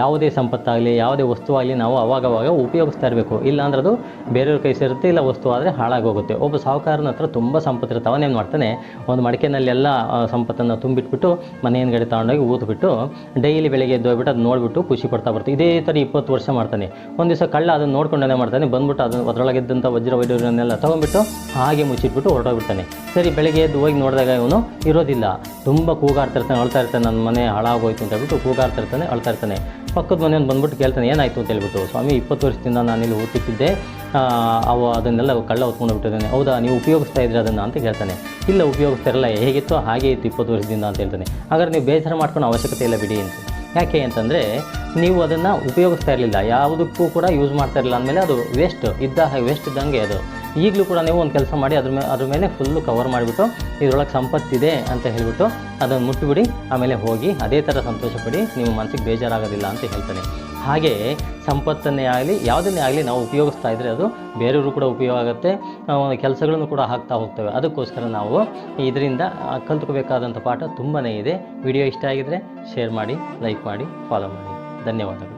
ಯಾವುದೇ ಸಂಪತ್ತಾಗಲಿ, ಯಾವುದೇ ವಸ್ತುವಾಗಲಿ ನಾವು ಅವಾಗವಾಗ ಉಪಯೋಗಿಸ್ತಾ ಇರಬೇಕು. ಇಲ್ಲಾಂದ್ರೆ ಅದು ಬೇರೆಯವ್ರ ಕೈ ಸೇರುತ್ತೆ, ಇಲ್ಲ ವಸ್ತು ಆದರೆ ಹಾಳಾಗೋಗುತ್ತೆ. ಒಬ್ಬ ಸಾಹುಕಾರನ ಹತ್ರ ತುಂಬ ಸಂಪತ್ತಿರುತ್ತೆ ಅವನೇನು ಮಾಡ್ತಾನೆ? ಒಂದು ಮಡಿಕೆನಲ್ಲೆಲ್ಲ ಸಂಪತ್ತನ್ನು ತುಂಬಿಟ್ಬಿಟ್ಟು, ಮನೆ ಹಿಂದ್ಗಡೆ ತಗೊಂಡೋಗಿ ಊದ್ಬಿಟ್ಟು ಡೈಲಿ ಬೆಳಗ್ಗೆ ಎದ್ದು ಹೋಗ್ಬಿಟ್ಟು ಅದು ನೋಡಿಬಿಟ್ಟು ಖುಷಿ ಪಡ್ತಾ ಬರ್ತೀವಿ ಇದೇ ಥರ ಇಪ್ಪತ್ತು ವರ್ಷ ಮಾಡ್ತಾನೆ. ಒಂದು ದಿವಸ ಕಳ್ಳ ಅದನ್ನು ನೋಡ್ಕೊಂಡೇ ಮಾಡ್ತಾನೆ. ಬಂದ್ಬಿಟ್ಟು ಅದು ಅದರೊಳಗಿದ್ದಂಥ ವಜ್ರ ವೈಡೂರ್ಯನ್ನೆಲ್ಲ ತೊಗೊಂಡ್ಬಿಟ್ಟು ಹಾಗೆ ಮುಚ್ಚಿಟ್ಬಿಟ್ಟು ಹೊರಟೋಗ್ಬಿಡ್ತಾನೆ. ಸರಿ, ಬೆಳಗ್ಗೆ ಎದ್ದು ಹೋಗಿ ನೋಡಿದಾಗ ಇವನು ಇರೋದಿಲ್ಲ. ತುಂಬ ಕೂಗಾಡ್ತಾ ಇರ್ತಾನೆ ಅಳ್ತಾ ಇರ್ತಾನೆ, ನನ್ನ ಮನೆ ಹಾಳಾಗೋಯ್ತು ಅಂತ ಹೇಳ್ಬಿಟ್ಟು ಕೂಗಾಡ್ತಾ ಇರ್ತಾನೆ ಅಳ್ತಾ ಇರ್ತಾನೆ. ಪಕ್ಕದ ಮನೆಯವ್ನು ಬಂದ್ಬಿಟ್ಟು ಕೇಳ್ತಾನೆ, ಏನಾಯಿತು? ಅಂತ ಹೇಳ್ಬಿಟ್ಟು, ಸ್ವಾಮಿ, ಇಪ್ಪತ್ತು ವರ್ಷದಿಂದ ನಾನು ಇಲ್ಲಿ ಓದ್ತಿದ್ದೆ ಅವ ಅದನ್ನೆಲ್ಲ ಕಳ್ಳ ಹೊತ್ಕೊಂಡು ಬಿಟ್ಟಿದ್ದಾನೆ ಹೌದಾ, ನೀವು ಉಪಯೋಗಿಸ್ತಾ ಇದ್ರೆ ಅದನ್ನು? ಅಂತ ಕೇಳ್ತಾನೆ. ಇಲ್ಲ, ಉಪಯೋಗಿಸ್ತಾ ಇರಲ್ಲ, ಹೇಗಿತ್ತು? ಹಾಗೆ ಇತ್ತು, ಇಪ್ಪತ್ತು ವರ್ಷದಿಂದ, ಅಂತ ಹೇಳ್ತಾನೆ. ಹಾಗಾದ್ರೆ ನೀವು ಬೇಜಾರು ಮಾಡ್ಕೊಂಡು ಅವಶ್ಯಕತೆ ಇಲ್ಲ ಬಿಡಿ, ಅಂತ. ಯಾಕೆ ಅಂತಂದರೆ, ನೀವು ಅದನ್ನು ಉಪಯೋಗಿಸ್ತಾ ಇರಲಿಲ್ಲ. ಯಾವುದಕ್ಕೂ ಕೂಡ ಯೂಸ್ ಮಾಡ್ತಾ ಇರಲಿಲ್ಲ ಅಂದಮೇಲೆ ಅದು ವೇಸ್ಟ್ ಇದ್ದ ವೇಸ್ಟ್ ಇದ್ದಂಗೆ ಅದು. ಈಗಲೂ ಕೂಡ ನೀವು ಒಂದು ಕೆಲಸ ಮಾಡಿ ಅದ್ರ ಮೇಲೆ ಅದ್ರ ಮೇಲೆ ಫುಲ್ಲು ಕವರ್ ಮಾಡಿಬಿಟ್ಟು ಇದರೊಳಗೆ ಸಂಪತ್ತಿದೆ ಅಂತ ಹೇಳಿಬಿಟ್ಟು ಅದನ್ನು ಮುಟ್ಟಿಬಿಡಿ ಆಮೇಲೆ ಹೋಗಿ ಅದೇ ಥರ ಸಂತೋಷಪಡಿ ನಿಮ್ಮ ಮನಸ್ಸಿಗೆ ಬೇಜಾರಾಗೋದಿಲ್ಲ ಅಂತ ಹೇಳ್ತಾನೆ. ಹಾಗೆ ಸಂಪತ್ತನ್ನೇ ಆಗಲಿ, ಯಾವುದನ್ನೇ ಆಗಲಿ ನಾವು ಉಪಯೋಗಿಸ್ತಾ ಇದ್ದರೆ ಅದು ಬೇರೆಯವರು ಕೂಡ ಉಪಯೋಗ ಆಗುತ್ತೆ ಕೆಲಸಗಳನ್ನು ಕೂಡ ಹಾಕ್ತಾ ಹೋಗ್ತವೆ. ಅದಕ್ಕೋಸ್ಕರ ನಾವು ಇದರಿಂದ ಕಲ್ತ್ಕೋಬೇಕಾದಂಥ ಪಾಠ ತುಂಬಾ ಇದೆ. ವಿಡಿಯೋ ಇಷ್ಟ ಆಗಿದರೆ ಶೇರ್ ಮಾಡಿ, ಲೈಕ್ ಮಾಡಿ ಫಾಲೋ ಮಾಡಿ. ಧನ್ಯವಾದಗಳು.